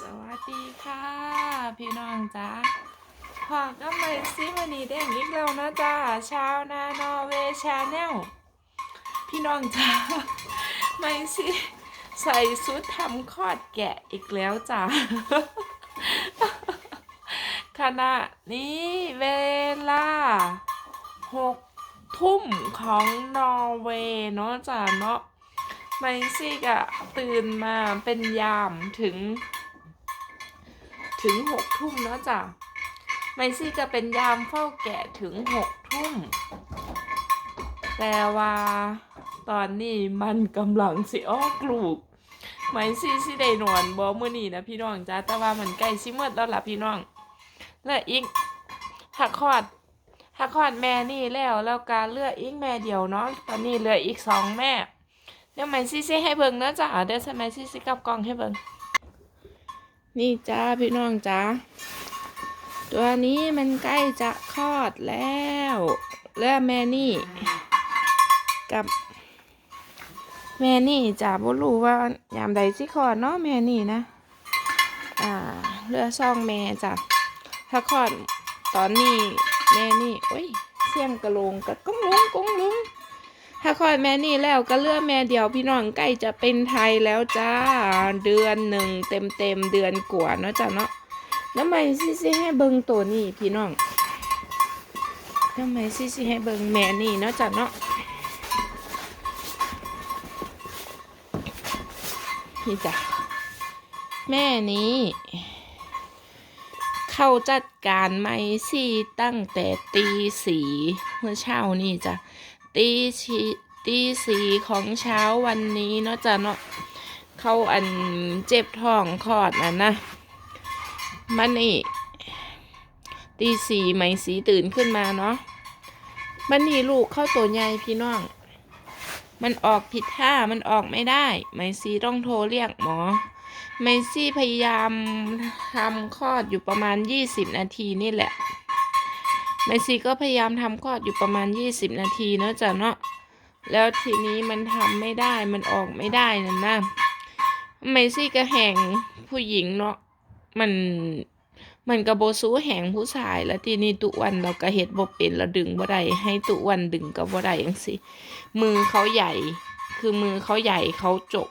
สวัสดีค่ะ พี่น้องจ้าพอก็มาซิวันนี้ได้อีกแล้วนะจ้าชาวนานอร์เวย์ชาแนลพี่น้องจ้าไม่ซิใส่ชุดทำคลอดแกะอีกแล้วจ้าขณะนี้เวลาหกทุ่มของนอร์เวย์เนาะจ้าเนาะไมซี่ก็ตื่นมาเป็นยามถึง ถึงหกทุ่มเนาะจ้ะไมซี่จะเป็นยามเฝ้าแกะถึงหกทุ่ม แต่ว่า ตอนนี้มันกำลังสิออกลูกไมซี่สิได้นอนบ่มื้อนี้นะพี่น้องจ้าแต่ว่ามันใกล้สิหมดแล้วล่ะพี่น้อง และอีกหักคอดหักคอดแม่นี่แล้วแล้วการเลือกอีกแม่เดียวเนาะตอนนี้เหลืออีกสองแม่เดี๋ยวแมซี่ซี่ให้เบิ่งเนอะจ้าเดี๋ยวใส่แมซี่ซี่กลับกองให้เบิ่ง นี่จ้าพี่น้องจ้าตัวนี้มันใกล้จะคลอดแล้วเลือแม่นี่ กับ แม่นี่จ้าบ่รู้ว่ายามใดสิคลอดเนาะแม่นี่นะ อ่าเลือซองแม่จ้ะถ้าคลอดตอนนี้แม่นี่โอ้ยเสียงกระโลงกระก้งลุงก้งลุง ถ้าคลอดแม่นี่แล้วก็เลือกแม่เดียวพี่น้องใกล้จะเป็นไทยแล้วจ้า เดือนหนึ่งเต็มเต็มเดือนกว่าเนาะจ้ะเนาะแล้วไมซิซิให้เบิงตัวนี้พี่น้องทำไมซิซิให้เบิงแม่นี่เนาะจ้ะเนาะนี่จ้ะแม่นี้ เข้าจัดการไม่ซี่ตั้งแต่ตีสีเมื่อเช้านี่จ้ะ ตีชีตีสีของเช้าวันนี้เนาะจ้ะเนาะเข้าอันเจ็บท้องคลอดน่ะนะมันนี่ตีสีไหมสีตื่นขึ้นมาเนาะมันนี่ลูกเข้าตัวใหญ่พี่น้อง มันออกผิดท่ามันออกไม่ได้ไหมสีต้องโทรเรียกหมอไมซี่พยายามทำคลอดอยู่ประมาณ 20 นาทีนี่แหละ ไมซี่ก็พยายามทำคลอดอยู่ประมาณ 20 นาทีเนอะจ้ะเนาะแล้วทีนี้มันทำไม่ได้มันออกไม่ได้นั่นนะไมซี่ก็แห่งผู้หญิงเนาะมันมันกระโบสู้แห่งผู้ชาย แล้วทีนี้ตุวันเราก็เฮ็ดบ่เป็นเราดึงบ่ได้ให้ตุวันดึงก็บ่ได้จังซี่มือเขาใหญ่ คือมือเขาใหญ่เขาจก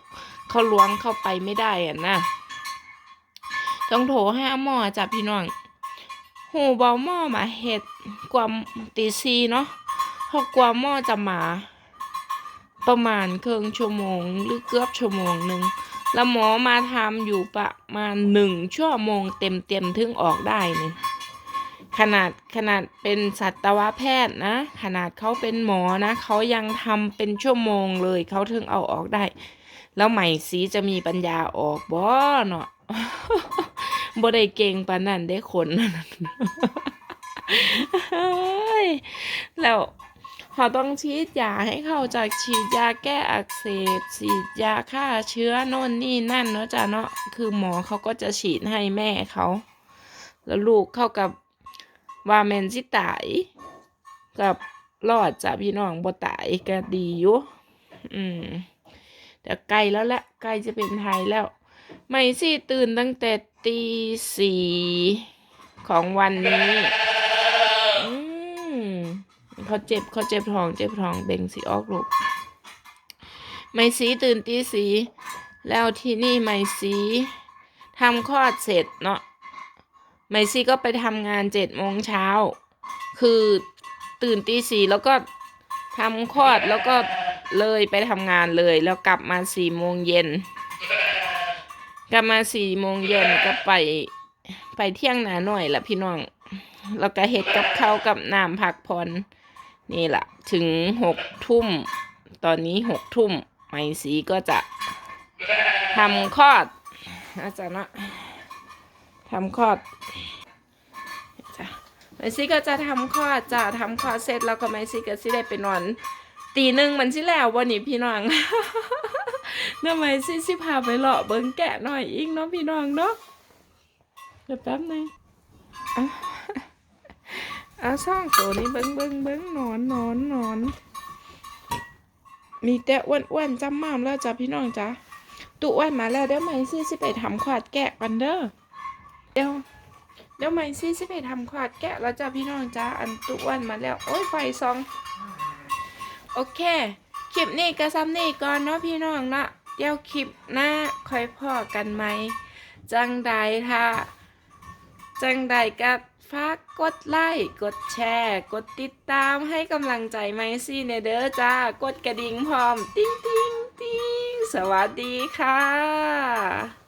เขาล้วงเข้าไปไม่ได้อะนะต้องโทรให้หมอจับพี่น้อง หูเบาหม้อมาเห็ดกว่าตีซีเนาะเพราะกว่าหม้อจะมา ประมาณครึ่งชั่วโมงหรือเกือบชั่วโมงหนึ่งแล้วหมอมาทำอยู่ประมาณหนึ่งชั่วโมงเต็มเต็มถึงออกได้นี่ขนาดขนาดเป็นสัตวแพทย์นะ ขนาดเขาเป็นหมอนะเขายังทำเป็นชั่วโมงเลยเขาถึงเอาออกได้ แล้วใหม่สีจะมีปัญญาออกบ่เนาะ บ่ได้เก่งปานนั้นได้คนแล้วเขาต้องฉีดยาให้เขาจากฉีดยาแก้อักเสบฉีดยาฆ่าเชื้อโน่นนี่นั่นเนาะจ้ะเนาะคือหมอเขาก็จะฉีดให้แม่เขา แล้วลูกเข้ากับว่าแมนสิตายกับรอดจ้ะพี่น้องบ่ตายก็ดีอยู่อืมแต่ใกลแล้วแหละใกล้จะเป็นไทยแล้ว ไม่สิตื่นตั้งแต่ ตีสี่ของวันนี้อืมเขาเจ็บเขาเจ็บท้องเจ็บท้องเบ่งสีออกลูกไม่สีตื่นตีสีแล้วที่นี่ไม่สีทำคลอดเสร็จเนาะไม่สีก็ไปทำงานเจ็ดโมงเช้า คือตื่นตีสี่แล้วก็ทำคลอดแล้วก็เลยไปทำงานเลย แล้วกลับมาสี่โมงเย็น กลับมาสี่โมงเย็นก็ไป ไปเที่ยงนาหน่อยละพี่น้องแล้วก็เฮ็ดกับข้าวกับน้ำผักพรนี่แหละถึงหกทุ่ม ตอนนี้หกทุ่มไหมสีก็จะทำคลอดนะจ๊ะเนาะทำคลอดจ้ะไมสีก็จะทำคลอดจะทำคลอดเสร็จแล้วก็ไมสีก็สิได้ไปนอน ตีหนึ่งมันสิแล้ววันนี้พี่น้อง ทำไมสิสิพาไปเลาะเบิ้งแกะหน่อยอีกเนาะพี่น้องเนาะเดี๋ยวแป๊บนึงอะอะซ่องตัวนี้เบิ้งเบิ้งเบิ้งนอนนอนนอน มีแต่อ้วนๆจำม่ามแล้วจ้ะพี่น้องจ้ะตุอ้วนมาแล้วเดี๋ยวไมซี่สิไปทำขวาดแกะกันเด้อเดี๋ยวเดี๋ยวไมซี่สิไปทำขวาดแกะแล้วจ้าพี่น้องจ้าอันตุอ้วนมาแล้ว โอ้ยไฟซอง โอเค คลิปนี้ก็ซ้ำนี่ก่อนเนาะพี่น้องเนาะเดี๋ยวคลิปหน้าค่อยพ่อกันไหม จังใดถ้าจังใดก็ฝากกดไลค์กดแชร์ กดติดตามให้กำลังใจไมซี่เนเด้อจ้ากดกระดิ่งพร้อม ติ้งติ้งติ้งสวัสดีค่ะ